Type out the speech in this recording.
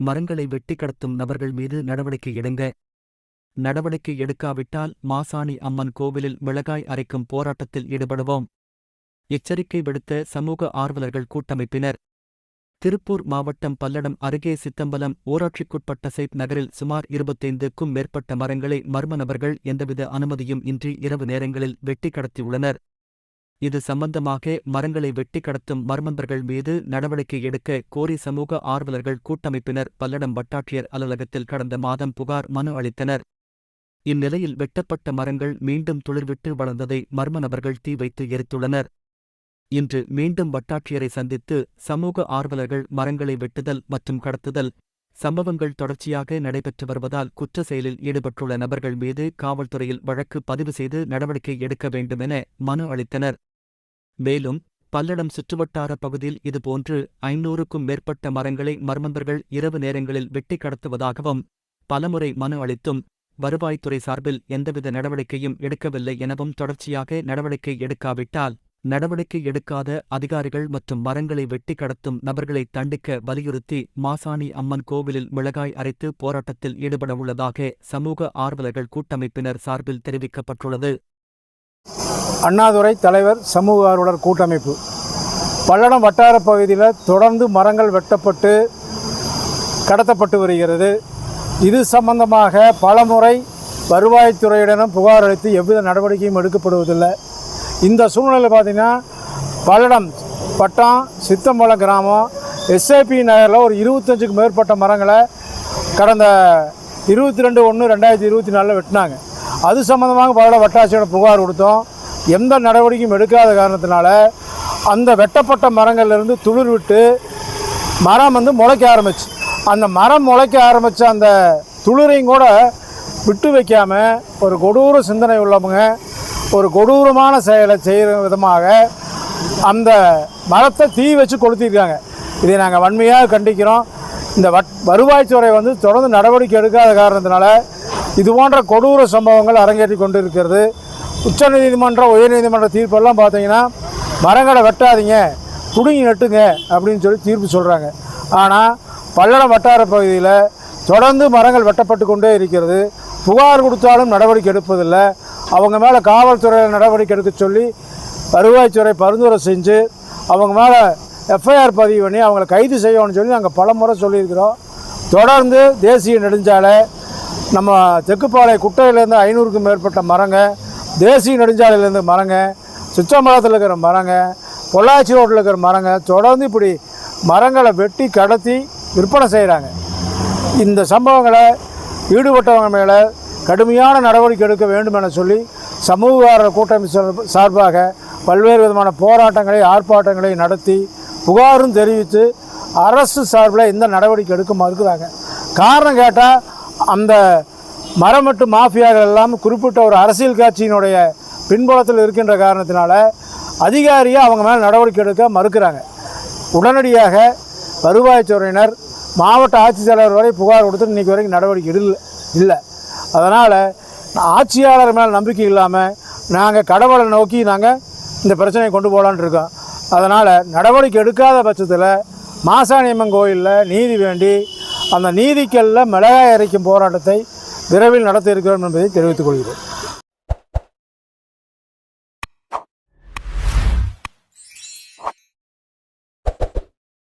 மரங்களை வெட்டி கடத்தும் நபர்கள் மீது நடவடிக்கை எடுங்க. நடவடிக்கை எடுக்காவிட்டால் மாசாணி அம்மன் கோவிலில் மிளகாய் அரைக்கும் போராட்டத்தில் ஈடுபடுவோம். எச்சரிக்கை விடுத்த சமூக ஆர்வலர்கள் கூட்டமைப்பினர். திருப்பூர் மாவட்டம் பல்லடம் அருகே சித்தம்பலம் ஊராட்சிக்குட்பட்ட சைப் நகரில் சுமார் இருபத்தைந்துக்கும் மேற்பட்ட மரங்களை மர்ம நபர்கள் எந்தவித அனுமதியும் இன்றி இரவு நேரங்களில் வெட்டி கடத்தியுள்ளனர். இது சம்பந்தமாக மரங்களை வெட்டி கடத்தும் மர்மந்தர்கள் மீது நடவடிக்கை எடுக்க கோரி சமூக ஆர்வலர்கள் கூட்டமைப்பினர் பல்லடம் வட்டாட்சியர் அலுவலகத்தில் கடந்த மாதம் புகார் மனு அளித்தனர். இந்நிலையில் வெட்டப்பட்ட மரங்கள் மீண்டும் துளிர்விட்டு வளர்ந்ததை மர்ம நபர்கள் தீ வைத்து எரித்துள்ளனர். இன்று மீண்டும் வட்டாட்சியரை சந்தித்து சமூக ஆர்வலர்கள் மரங்களை வெட்டுதல் மற்றும் கடத்துதல் சம்பவங்கள் தொடர்ச்சியாக நடைபெற்று வருவதால் குற்ற செயலில் ஈடுபட்டுள்ள நபர்கள் மீது காவல்துறையில் வழக்கு பதிவு செய்து நடவடிக்கை எடுக்க வேண்டுமென மனு அளித்தனர். மேலும் பல்லடம் சுற்றுவட்டார பகுதியில் இதுபோன்று ஐநூறுக்கும் மேற்பட்ட மரங்களை மர்மந்தர்கள் இரவு நேரங்களில் வெட்டி கடத்துவதாகவும் பலமுறை மனு அளித்தும் வருவாய்த்துறை சார்பில் எந்தவித நடவடிக்கையும் எடுக்கவில்லை எனவும் தொடர்ச்சியாக நடவடிக்கை எடுக்காவிட்டால் நடவடிக்கை எடுக்காத அதிகாரிகள் மற்றும் மரங்களை வெட்டி கடத்தும் நபர்களை தண்டிக்க வலியுறுத்தி மாசாணி அம்மன் கோவிலில் மிளகாய் அரைத்து போராட்டத்தில் ஈடுபடவுள்ளதாக சமூக ஆர்வலர்கள் கூட்டமைப்பினர் சார்பில் தெரிவிக்கப்பட்டுள்ளது. அண்ணாதுரை தலைவர் சமூக ஆர்வலர் கூட்டமைப்பு. பல்லடம் வட்டார பகுதியில் தொடர்ந்து மரங்கள் வெட்டப்பட்டு கடத்தப்பட்டு வருகிறது. இது சம்பந்தமாக பலமுறை வருவாய்த்துறையிடம் புகார் அளித்து எவ்வித நடவடிக்கையும் எடுக்கப்படுவதில்லை. இந்த சூழ்நிலை பார்த்திங்கன்னா பல்லடம் பட்டம் சித்தம்பலம் கிராமம் எஸ்ஐபி நகரில் ஒரு இருபத்தஞ்சுக்கு மேற்பட்ட மரங்களை கடந்த இருபத்தி ரெண்டு ஒன்று ரெண்டாயிரத்தி இருபத்தி நாலில் வெட்டினாங்க. அது சம்மந்தமாக பல்லடம் வட்டாட்சியோட புகார் கொடுத்தோம். எந்த நடவடிக்கையும் எடுக்காத காரணத்தினால அந்த வெட்டப்பட்ட மரங்கள்லேருந்து துளிர் விட்டு மரம் வந்து முளைக்க ஆரம்பிச்சு. அந்த மரம் முளைக்க ஆரம்பித்த அந்த துளிரையும் கூட விட்டு வைக்காமல் ஒரு கொடூர சிந்தனை உள்ளவங்க ஒரு கொடூரமான செயலை செய்கிற விதமாக அந்த மரத்தை தீ வச்சு கொளுத்திருக்காங்க. இதை நாங்கள் வன்மையாக கண்டிக்கிறோம். இந்த வட் வருவாய்த்துறை வந்து தொடர்ந்து நடவடிக்கை எடுக்காத காரணத்தினால இது போன்ற கொடூர சம்பவங்கள் அரங்கேற்றி கொண்டு இருக்கிறது உச்சநீதிமன்றம் உயர்நீதிமன்ற தீர்ப்பெல்லாம் பார்த்தீங்கன்னா மரங்களை வெட்டாதீங்க குடுங்கி நட்டுங்க அப்படின்னு சொல்லி தீர்ப்பு சொல்கிறாங்க ஆனால் பல்லடம் வட்டார பகுதியில் தொடர்ந்து மரங்கள் வெட்டப்பட்டு கொண்டே இருக்கிறது. புகார் கொடுத்தாலும் நடவடிக்கை எடுப்பதில்லை. அவங்க மேலே காவல்துறையில் நடவடிக்கை எடுக்க சொல்லி வருவாய்த்துறை பரிந்துரை செஞ்சு அவங்க மேலே எஃப்ஐஆர் பதிவு பண்ணி அவங்கள கைது செய்யணும்னு சொல்லி நாங்கள் பல முறை சொல்லியிருக்கிறோம். தொடர்ந்து தேசிய நெடுஞ்சாலை நம்ம தெக்குப்பாளைய குட்டையிலேருந்து ஐநூறுக்கும் மேற்பட்ட மரங்கள் தேசிய நெடுஞ்சாலையிலேருந்து மரங்க சிற்றம்பலத்தில் இருக்கிற மரங்க பொள்ளாச்சி ரோட்டில் இருக்கிற மரங்க தொடர்ந்து இப்படி மரங்களை வெட்டி கடத்தி விற்பனை செய்கிறாங்க இந்த சம்பவங்களை ஈடுபட்டவங்க மேலே கடுமையான நடவடிக்கை எடுக்க வேண்டும் என சொல்லி சமூக கூட்டமைப்பு சார்பாக பல்வேறு விதமான போராட்டங்களை ஆர்ப்பாட்டங்களை நடத்தி புகாரும் தெரிவித்து அரசு சார்பில் எந்த நடவடிக்கை எடுக்க மறுக்கிறாங்க காரணம் கேட்டால் அந்த மரமட்டு மாஃபியாக்கள் எல்லாம் குறிப்பிட்ட ஒரு அரசியல் கட்சியினுடைய பின்புலத்தில் இருக்கின்ற காரணத்தினால அதிகாரியை அவங்க மேலே நடவடிக்கை எடுக்க மறுக்கிறாங்க. உடனடியாக வருவாய்த்துறையினர் மாவட்ட ஆட்சித்தலைவர் வரை புகார் கொடுத்து இன்றைக்கி வரைக்கும் நடவடிக்கை இல்லை இல்லை. அதனால் ஆட்சியாளர் மேலே நம்பிக்கை இல்லாமல் நாங்கள் கடவுளை நோக்கி நாங்கள் இந்த பிரச்சனையை கொண்டு போகலான்னு இருக்கோம். அதனால் நடவடிக்கை எடுக்காத பட்சத்தில் மாசாணியம்மன் கோயிலில் நீதி வேண்டி அந்த நீதிக்கல்ல மிளகாய் அரைக்கும் போராட்டத்தை விரைவில் நடத்த இருக்கிறோம் என்பதை தெரிவித்துக் கொள்கிறேன்.